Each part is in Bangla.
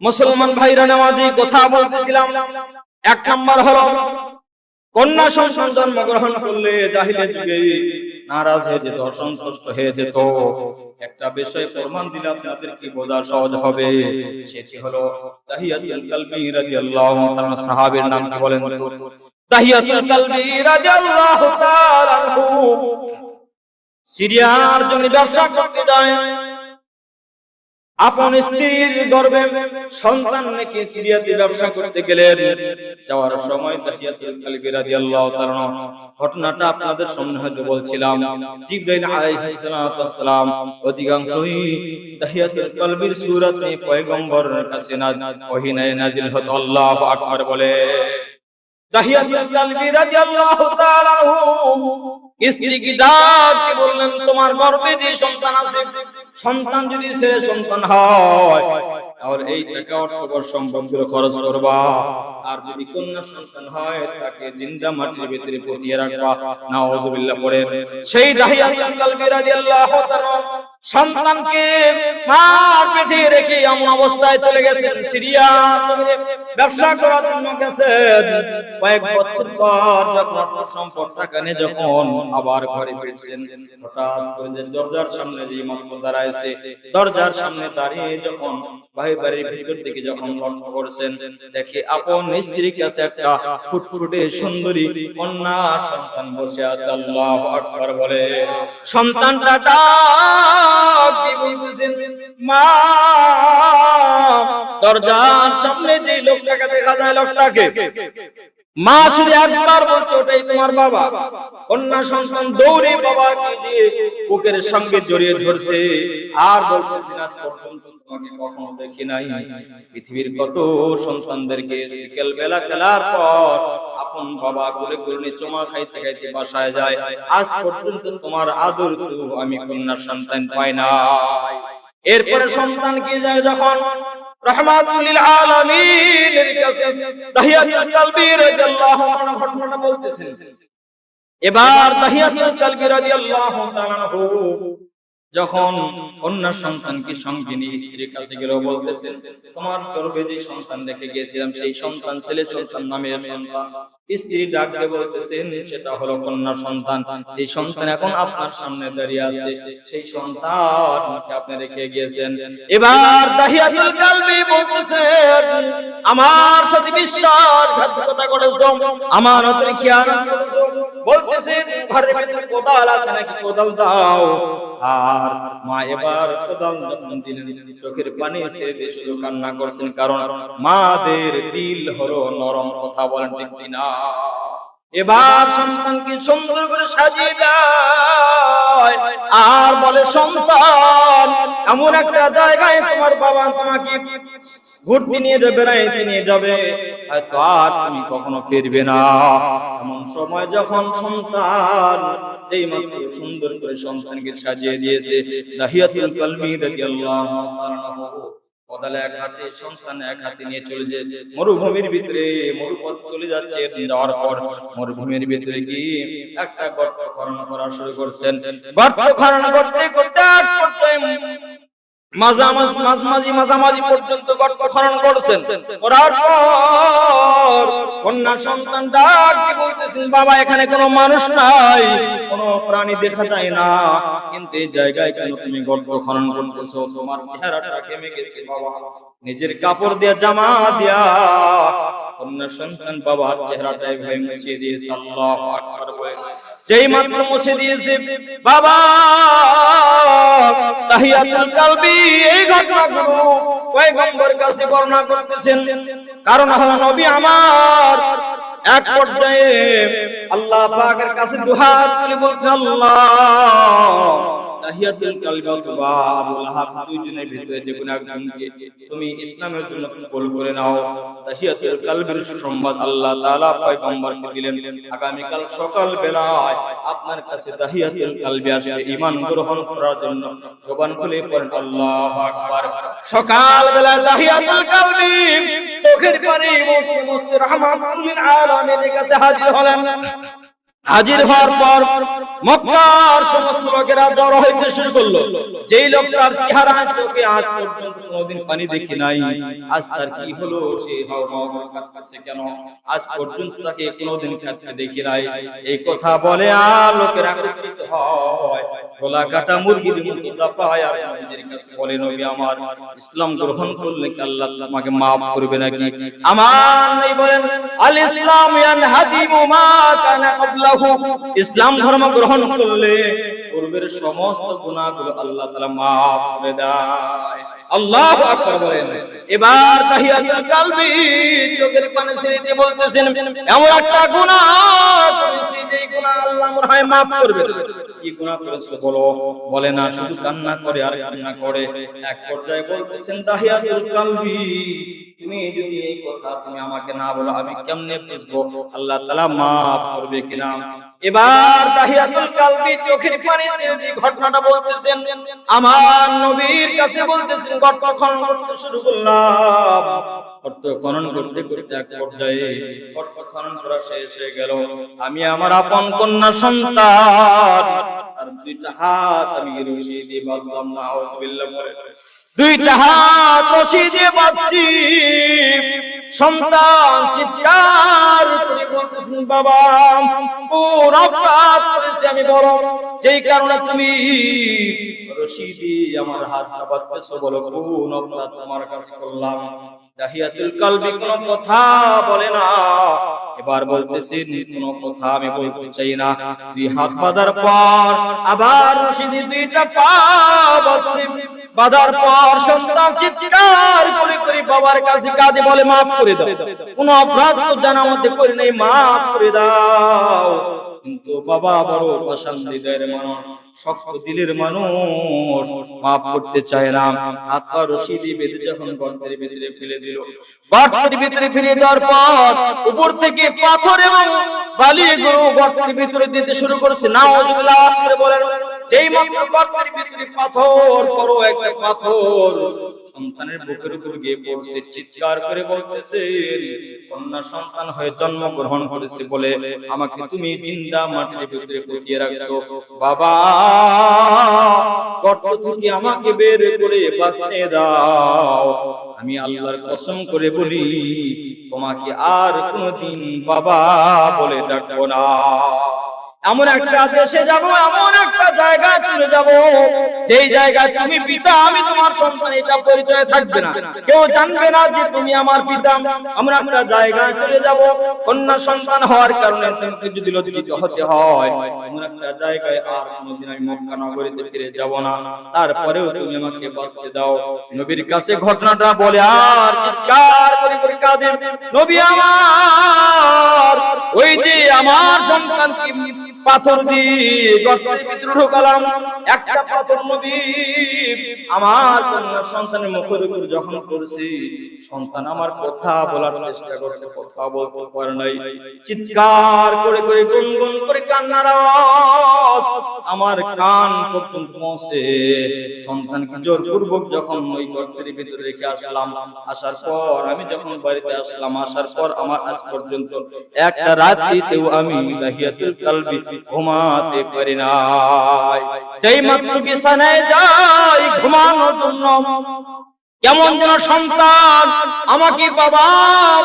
মুসলমান ভাইরা নামাজি, কথা বলতেছিলাম। এক নাম্বার হলো, কন্যা সন্তান জন্মগ্রহণ করলে জাহিলের যুগে নারাজ হয়ে যেত, অসন্তুষ্ট হয়ে যেত। একটা বিষয় প্রমাণ দিলে আপনাদের কি বোঝা সহজ হবে? সেটি হলো, তাহিয়াতুল কালবি রাদিয়াল্লাহু তাআলা সাহাবীর নাম কি বলেন তাহিয়াতুল কালবি রাদিয়াল্লাহু তাআলা সিরিয়ার জমি ব্যবসা করতে যায়। আপন স্ত্রীর গর্ভে সন্তান নাকি সিরিয়াতে ব্যবসা করতে গেলেন। যাওয়ার সময় তাহিয়াতুল রাদিয়াল্লাহু তাআলা ঘটনাটা আপনাদের সামনে হয়তো বলছিলাম। জিবরাইল আলাইহিস সালাতু ওয়াসসালাম অধিকাংশই তাহিয়াতুল কালবির সূরাতে কাছে না নাজিল হতো আল্লাহু আকবার বলে। তাহিয়াতুল রাদিয়াল্লাহু তাআলা বললেন? তোমার যে সন্তান আছে, সন্তান যদি সন্তান হয় আর এই টাকা অর্থকর খরচ করবা। আর যদি কন্যা সন্তান হয়, তাকে জিন্দা মাটির ভিতরে পুঁতিয়ে রাখবা। সেই সন্তানকে মার পেটে রেখে এমন অবস্থায় চলে গেছেন সিরিয়া। ব্যবসা করার জন্য গেছেন। কয়েক বছর পর যখন অর্থ সম্পদ টাকা নিয়ে যখন আবার ঘরে ফিরছেন, হঠাৎ করে যে দরজার সামনে যে মাত্র দাঁড়াইছে, দরজার সামনে দাঁড়িয়ে যখন ভাই বাড়ির ভিতর দিকে যখন লক্ষ্য করছেন, দেখে আপন স্ত্রীর কাছে একটা ফুটফুটে সুন্দরী কন্যা সন্তান বসে আছে, আল্লাহ আকবার বলে। সন্তানটা দরজার সামনে যে লোকটাকে দেখা যায়, লোকটাকে। মা শুধু একবার ওটাই তোমার বাবা। কন্যা সন্তান দৌড়ে বাবাকে দিয়ে বুকের সঙ্গে জড়িয়ে ধরছে। আর বলতেছি না কখনো দেখি নাই। পৃথিবীর কত সন্তানদেরকে বিকেল বেলা খেলার পর আপন বাবা করে চমা খাইতে খাইতে বাসায় যায়, আজ পর্যন্ত তোমার আদর তো আমি কন্যা সন্তান পাই না এরপরে সন্তান কি যায় যখন? এবার যখন অন্য সন্তানকে সঙ্গে নিয়ে স্ত্রীর কাছে গেল বলতেছেন তোমার গর্ভে যে সন্তান রেখে গিয়েছিলাম, সেই সন্তান ছেলে সন্তান নামের সন্তান। স্ত্রী ডাকতে বলতেছেন সেটা হলো কন্যা সন্তান। এই সন্তান এখন আপনার সামনে দাঁড়িয়ে আছে। সেই সন্তান আপনি রেখে গিয়েছেন। এবার দাহিয়াতুল কালবি বলতেছেন আমার সাথে বিশ্বাসঘাতকতা আমার বলতেছেন কোদাল আছে নাকি? কোদাল দাও। আর মা এবার চোখের পানি শুধু কান্না করছেন কারণ মাদের দিল হলো নরম কথা বলেন ঠিক কিনা? এবার সন্তানকে সুন্দর করে সাজিয়ে দেয়। আর বলে, সন্তান, এমন একটা জায়গায় তোমার বাবা তোমাকে ঘুরতে নিয়ে যাবে বেড়াইতে নিয়ে যাবে। হয়তো আর তুমি কখনো ফিরবে না। এমন সময় যখন সন্তান এই মাত্র সুন্দর করে সন্তানকে সাজিয়ে দিয়েছে কোদালে এক হাতে এক হাতে নিয়ে চলে যে মরুভূমির ভিতরে, মরুপথ চলে যাচ্ছে যাওয়ার পর মরুভূমির ভিতরে কি একটা গর্ত করা শুরু করছেন। গর্ত করতে করতে মাঝমাঝি, মাঝামাঝি পর্যন্ত গর্ত খনন করছেন। করার পর কন্যা বলতেছেন, বাবা, এখানে কোনো মানুষ নাই, কোনো প্রাণী দেখা যায় না। কিন্তু এই জায়গায় কেন তুমি গর্ত খনন করতেছো তোমার চেহারাটা কেমে গেছে বাবা নিজের কাপড় দিয়া জামা দিয়া কন্যা সন্তান বাবার চেহারাটা এভাবে মুছিয়ে দিয়েছে আল্লাহু আকবার বলে যেই মাত্র মুছে দিয়েছে, বাবা, তাহিয়াতুল কালবি, এই ঘটনাগুলো পয়গম্বর কাছে বর্ণনা করতেছেন। কারণ হলো নবী আমার এক পর্যায়ে আল্লাহ পাকের কাছে দুহাত তুলে বলছে, আল্লাহ, তাহিয়াতুল কালবি অথবা আবু লাহাব দুইজনের ভিতরে যে কোনো একজনকে তুমি ইসলামের জন্য কবুল করে নাও। তাহিয়াতুল কালবির সংবাদ আল্লাহ তাআলা পয়গম্বরকে দিলেন। আগামী কাল সকাল বেলায় আপনার কাছে তাহিয়াতুল কালবি আসবে, ঈমান গ্রহণ করার জন্য। জবান খুলে পড়েন, আল্লাহু আকবার। সকাল বেলা তাহিয়াতুল কালবি চোখের পানি মুছতে মুছতে রহমাতুল আলামিনের কাছে হাজির হলেন। হাজির হওয়ার পর মক্কার সমস্ত লোকেরা জড়ো হইতে শুরু করল। যেই লোকটার চেহারা চোখে আজ পর্যন্ত কোনোদিন পানি দেখি নাই। আজ তার কি হলো? সে হাও কেন? আজ পর্যন্ত তাকে কোনোদিন কাঁদতে দেখি নাই। এই কথা বলে আর লোকেরা একত্রিত হয়। গলা কাটা মুরগির মুরগিটা পায় আর নবীজির কাছে বলে, নবী আমার, ইসলাম গ্রহণ করলে কি আল্লাহ তোমাকে maaf করবে নাকি? আমার বলেন আল ইসলাম ইয়ানহাদিমু মা কানা ইসলাম ধর্ম গ্রহণ করলে পূর্বের সমস্ত গুণাগুলো আল্লাহ তাআলা maaf করে দেয়। আল্লাহু আকবার এবার তাহিয়াতুল কালবি চোখের পানি বলতেছেন, এমন একটা গুনাহ করেছি এবার চোখের পানি ঘটনাটা আমার নবীর কাছে বলতেছেন খনন শুরু করলাম। খনন করতে করতে এক পর্যায়ে গর্ত খনন করা শেষ হয়ে গেল। আমি আমার আপন কন্যা সন্তান আর দুইটা হাত আমি না আউযুবিল্লাহ বলে। দুইটা হাত রশি দিয়ে সন্তান চিৎকার করে বলতেছেন, বাবা কোন অপরাধ করেছি আমি বড় যেই কারণে তুমি আমার হাত কোন অপরাধ তোমার কাছে করলাম। দাহিয়াতুল কোন কথা বলে না। এবার বলতেছি কোন কথা আমি বলতে চাই না। দুই হাত বাঁধার পর আবার রশি দুইটা পা পর সন্তান চিৎকার করে করে বাবার কাছে কাঁদে, বলে, মাফ করে দাও। কোন অপরাধ তো জানা মধ্যে করি নাই, মাফ করে দাও। কিন্তু বাবা বড় পাষাণ হৃদয়ের মানুষ, শক্ত দিলের মানুষ, মাফ করতে চায় না। পা রশি দিয়ে বেঁধে যখন গর্তের ভিতরে ফেলে দিল, গর্তের ভিতরে ফেলে দেওয়ার পর উপর থেকে পাথর এবং বালি এগুলো গর্তের ভিতরে দিতে শুরু করেছে। করে বলেন, যেই মাত্র গর্তের ভিতরে পাথর, বড় একটা পাথর সন্তানের বুকের উপর গিয়ে পড়ছে, চিৎকার করে বলতেছে, কন্যা সন্তান হয়ে জন্ম গ্রহণ করেছে বলে আমাকে তুমি জিন্দা মাটির ভিতরে পুঁতিয়ে রাখছো। বাবা, গর্ত থেকে আমাকে বের করে বাঁচতে দাও। আমি আল্লাহর কসম করে বলি, তোমাকে আর কোনদিন বাবা বলে ডাকবো না। এমন একটা দেশে যাব, এমন একটা জায়গায় চলে যাব, যেই জায়গায় তুমি পিতা, আমি তোমার সন্তান, এটা পরিচয় থাকবে না। কেউ জানবে না যে তুমি আমার পিতা। আমরা একটা জায়গায় চলে যাব, কন্যা সন্তান হওয়ার কারণে তোমাকে যদি লজ্জিত হতে হয় এমন একটা জায়গায় আর কোনোদিন আমি মক্কা নগরীতে ফিরে যাব না। তারপরেও তুমি আমাকে বাঁচতে দাও। নবীর কাছে ঘটনাটা বলে, আর চিৎকার করে করে কাঁদে। নবী আমার, ওই যে আমার সন্তানকে পাথর দিয়ে গর্তের ভিতরে ঢোকালাম। একটা পাথর নবী আমার কন্যা সন্তানের মুখের উপর যখন করছি সন্তান আমার কথা বলার চেষ্টা করছে, কথা বলতে পারে নাই। চিৎকার করে করে গুনগুন করে কান্নার আমার কান পর্যন্ত পৌঁছে। সন্তানকে জোরপূর্বক যখন ওই গর্তের ভিতরে রেখে আসলাম, আসার পর আমি যখন বাড়িতে আসলাম, আসার পর আমার আজ পর্যন্ত একটা রাত্রিতেও আমি লাহিয়াতুল কালবি ঘুমাতে পারি নাই। যেই মাত্র বিছানায় যাই ঘুমানোর জন্য কেমন যেন সন্তান আমাকে বাবা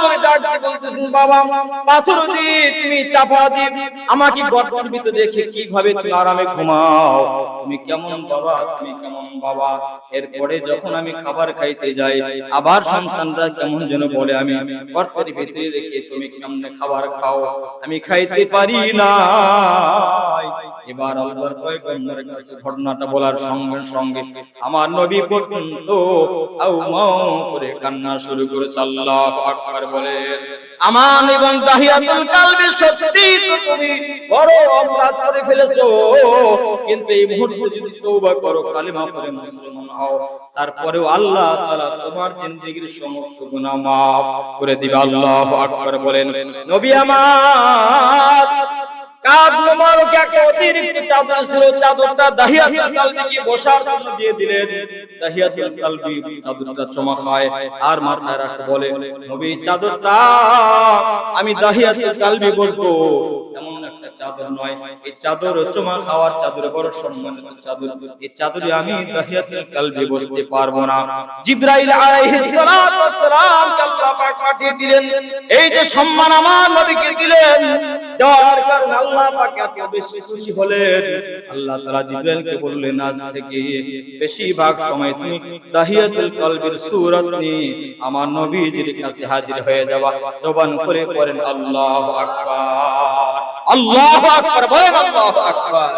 বলে ডাকতে বলতেছেন, বাবা পাথর দিয়ে তুমি চাপা আমাকে গর্তের ভিতরে রেখে কীভাবে তুমি আরামে ঘুমাও? তুমি কেমন বাবা, তুমি কেমন বাবা? এরপরে যখন আমি খাবার খাইতে যাই, আবার সন্তানরা কেমন যেন বলে আমি, গর্তের ভিতরে রেখে তুমি কেমনে খাবার খাও? আমি খাইতে পারি না। এবার আল্লাহর পয়গম্বরের কাছে ঘটনাটা বলার সঙ্গে সঙ্গে আমার নবী পর্যন্ত আউ মাউ করে কান্না শুরু করে আল্লাহু আকবার বলে আমান এবং দাহিয়াতুল কালবি সত্যি তো তুমি বড় অপরাধ করে ফেলেছো। কিন্তু এই মুহূর্তে যদি তওবা করো কালিমা পড়ে মুসলমান হও। তারপরেও আল্লাহ তাআলা তোমার জিন্দেগীর সমস্ত গুনাহ maaf করে দিবে। আল্লাহু আকবার বলেন নবী আমার অতিরিক্ত চাদর ছিল, চাদরটা দাহিয়াতুল বসার জন্য দিয়ে দিলেন। দাহিয়াতুল চাদরটা চমা খায় আর মাথায় রাখে বলে, নবী, চাদরটা আমি দাহিয়াতুল কালবি বলব। এমন একটা চাদর নয়, এই চাদর চমা খাওয়ার চাদর বড় সম্মানিত চাদর। এই চাদরে আমি দাহিয়াতুল কলবি বসতে পারব না। জিব্রাইল আলাইহিস ওয়াস সালাম পাক পাঠিয়ে দিলেন। এই যে সম্মান আমার নবীকে দিলেন দেওয়ার কারণে আল্লাহ পাক এত বেশি খুশি হলেন। আল্লাহ তাআলা জিবরাইলকে বললেন, আজ থেকে বেশিরভাগ সময় তুমি তাহিয়াতুল কলবির সূরত নিয়ে আমার নবীজির কাছে হাজির হয়ে যাওয়া। জবান করে পড়েন, আল্লাহু আকবার আল্লাহু আকবার, বলেন আল্লাহু আকবার।